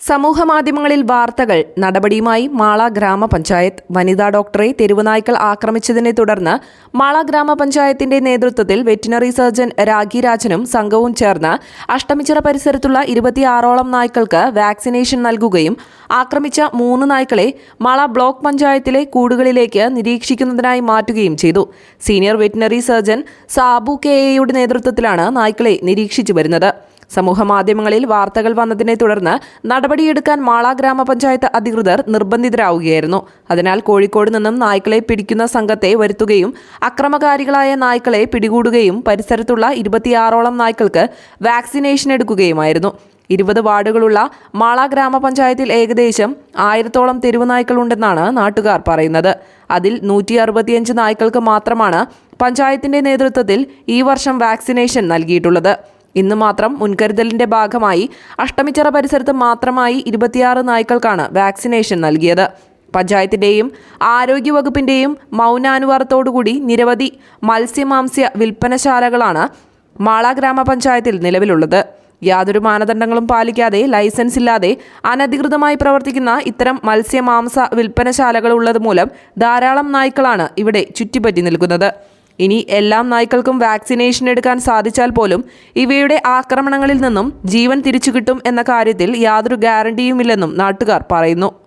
സമൂഹമാധ്യമങ്ങളിൽ വാർത്തകൾ നടപടിയുമായി മാള ഗ്രാമപഞ്ചായത്ത് വനിതാ ഡോക്ടറെ തെരുവുനായ്ക്കൾ ആക്രമിച്ചതിനെ തുടർന്ന് മാള ഗ്രാമപഞ്ചായത്തിന്റെ നേതൃത്വത്തിൽ വെറ്റിനറി സർജൻ രാഖി രാജനും സംഘവും ചേർന്ന് അഷ്ടമിച്ചിറ പരിസരത്തുള്ള ഇരുപത്തിയാറോളം നായ്ക്കൾക്ക് വാക്സിനേഷൻ നൽകുകയും ആക്രമിച്ച മൂന്ന് നായ്ക്കളെ മാള ബ്ലോക്ക് പഞ്ചായത്തിലെ കൂടുകളിലേക്ക് നിരീക്ഷിക്കുന്നതിനായി മാറ്റുകയും ചെയ്തു. Senior veterinary surgeon Sabu K എയുടെ നേതൃത്വത്തിലാണ് നായ്ക്കളെ നിരീക്ഷിച്ചു വരുന്നത്. സമൂഹമാധ്യമങ്ങളിൽ വാർത്തകൾ വന്നതിനെ തുടർന്ന് നടപടിയെടുക്കാൻ മാള ഗ്രാമപഞ്ചായത്ത് അധികൃതർ നിർബന്ധിതരാവുകയായിരുന്നു. അതിനാൽ കോഴിക്കോട് നിന്നും നായ്ക്കളെ പിടിക്കുന്ന സംഘത്തെ വരുത്തുകയും അക്രമകാരികളായ നായ്ക്കളെ പിടികൂടുകയും പരിസരത്തുള്ള ഇരുപത്തിയാറോളം നായ്ക്കൾക്ക് വാക്സിനേഷൻ എടുക്കുകയുമായിരുന്നു. ഇരുപത് വാർഡുകളുള്ള മാള ഗ്രാമപഞ്ചായത്തിൽ ഏകദേശം ആയിരത്തോളം തെരുവുനായ്ക്കളുണ്ടെന്നാണ് നാട്ടുകാർ പറയുന്നത്. അതിൽ നൂറ്റി അറുപത്തിയഞ്ച് നായ്ക്കൾക്ക് മാത്രമാണ് പഞ്ചായത്തിന്റെ നേതൃത്വത്തിൽ ഈ വർഷം വാക്സിനേഷൻ നൽകിയിട്ടുള്ളത്. ഇന്ന് മാത്രം മുൻകരുതലിന്റെ ഭാഗമായി അഷ്ടമിച്ചിറ പരിസരത്ത് മാത്രമായി ഇരുപത്തിയാറ് നായ്ക്കൾക്കാണ് വാക്സിനേഷൻ നൽകിയത്. പഞ്ചായത്തിന്റെയും ആരോഗ്യവകുപ്പിന്റെയും മൗനാനുവാദത്തോടുകൂടി നിരവധി മത്സ്യമാംസ്യ വിൽപ്പനശാലകളാണ് മാള ഗ്രാമപഞ്ചായത്തിൽ നിലവിലുള്ളത്. യാതൊരു മാനദണ്ഡങ്ങളും പാലിക്കാതെ ലൈസൻസ് ഇല്ലാതെ അനധികൃതമായി പ്രവർത്തിക്കുന്ന ഇത്തരം മത്സ്യമാംസ വിൽപ്പനശാലകൾ ഉള്ളത് മൂലം ധാരാളം നായ്ക്കളാണ് ഇവിടെ ചുറ്റിപ്പറ്റി നിൽക്കുന്നത്. ഇനി എല്ലാം നായ്ക്കൾക്കും വാക്സിനേഷൻ എടുക്കാൻ സാധിച്ചാൽ പോലും ഇവയുടെ ആക്രമണങ്ങളിൽ നിന്നും ജീവൻ തിരിച്ചു കിട്ടും എന്ന കാര്യത്തിൽ യാതൊരു ഗ്യാരണ്ടിയുമില്ലെന്നും നാട്ടുകാർ പറയുന്നു.